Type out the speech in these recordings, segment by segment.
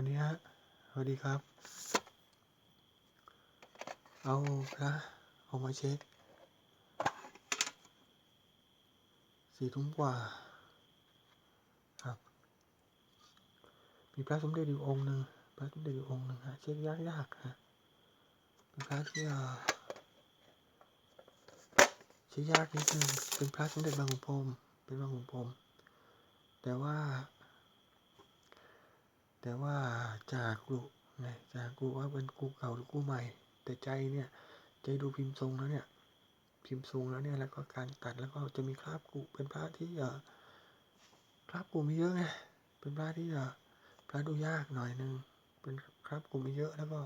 วันนี้ฮะสวัสดีครับ เอาพระออกมาเช็คสี่ทุ่มกว่าครับ มีพระสมเด็จอยู่องค์หนึ่งพระสมเด็จอยู่องค์หนึ่งฮะเช็คยากยากฮะเป็นพระที่เอ่อเช็คยากนิดนึงเป็นพระสมเด็จบางขุนพรมเป็นบางขุนพรมแต่ว่า แต่ว่าจากกูไงจากกูว่าเป็นกูเก่าหรือกูใหม่ แต่ใจเนี่ยใจดูพิมพ์ทรงแล้วเนี่ยพิมพ์ทรงแล้วเนี่ยแล้วก็การตัดแล้วก็จะมีคราบกูเป็นพระที่เออคราบกูมีเยอะไงเป็นพระที่เออพระดูยากหน่อยนึงเป็นคราบกูมีเยอะแล้วก็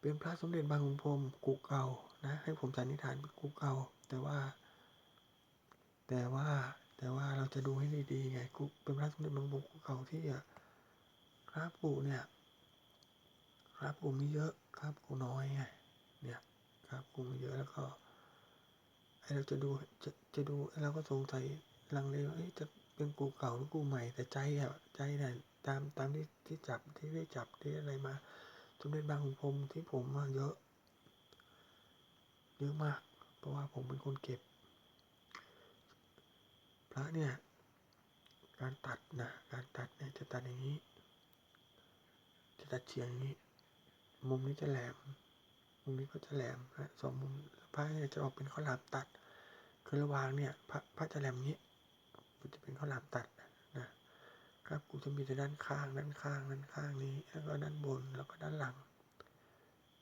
เป็นพระสมเด็จบางขุนพรมกูเก่านะให้ผมสันนิษฐานเป็นกูเก่า แต่ว่า แต่ว่าแต่ว่าเราจะดูให้ดีๆไงกูเป็นพระสมเด็จบางขุนพรมกูเก่าที่เออ ครับกูเนี่ย ครับกูมีเยอะครับกูน้อยไงเนี่ยครับกูมีเยอะแล้วก็เราจะดูจะจะดูไอ้เราก็สงสัยลังเลว่าเอ๊ะจะเป็นกูเก่าหรือกูใหม่ แต่ใจอะใจเนี่ยตามตามที่ที่จับที่ได้จับที่อะไรมาสมเด็จบางขุนพรหมที่ผมมาเยอะ เยอะมาก เพราะว่าผมเป็นคนเก็บ พระเนี่ย การตัดนะการตัดเนี่ยจะตัดอย่างนี้ จะตัดเฉียงนี้ มุมนี้จะแหลม มุมนี้ก็จะแหลมนะสองมุมพระเนี่ยจะออกเป็นข้าวหลามตัด คือระหว่างเนี่ย พระพระจะแหลมนี้มันจะเป็นข้าวหลามตัดนะครับกูจะมีแต่ด้านข้างด้านข้างด้านข้างนี้ แล้วก็ด้านบนแล้วก็ด้านหลัง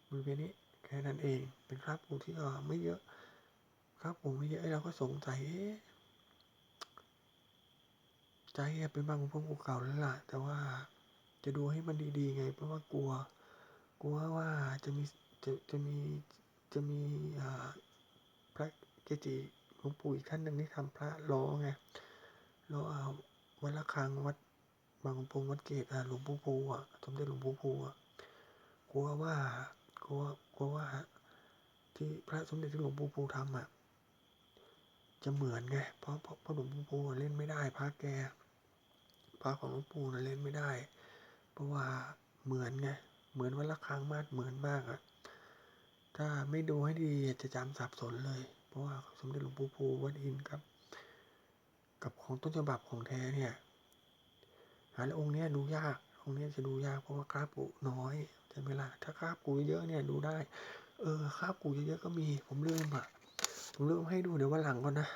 บริเวณนี้แค่นั้นเองเป็นครับกูที่เออไม่เยอะ ครับกูไม่เยอะเราก็สงสัยใจเป็นบางของพวกกูเก่าแล้วล่ะ แต่ว่า จะดูให้มันดีๆไง เพราะว่ากลัว กลัวว่าจะมีจะจะมีจะมีพระเกจิหลวงปู่อีกท่านหนึ่งที่ทำพระล้อไงล้อเอาวัดละคังวัดบางขุนพรหมวัดเกตอะหลวงปู่ภูอะสมเด็จหลวงปู่ภูอะกลัวว่ากลัวกลัวว่าที่พระสมเด็จที่หลวงปู่ภูทำอะจะเหมือนไงเพราะเพราะเพราะหลวงปู่ภูเล่นไม่ได้พระแกพระของหลวงปู่น่ะเล่นไม่ได้ เพราะว่าเหมือนไง เหมือนวันละครั้งมากเหมือนมากอะถ้าไม่ดูให้ดีจะจำสับสนเลย เพราะว่าสมเด็จหลวงปู่ภูวัดอินครับ กับของต้นฉบับของแท้เนี่ยหาแล้วองค์เนี้ยดูยาก องค์เนี้ยจะดูยากเพราะว่าคราบกูน้อยใช่ไหมล่ะ ถ้าคราบกูเยอะเนี่ยดูได้ เออคราบกูเยอะๆก็มี ผมลืมอะ ผมลืมให้ดูเดี๋ยววันหลังก่อนนะ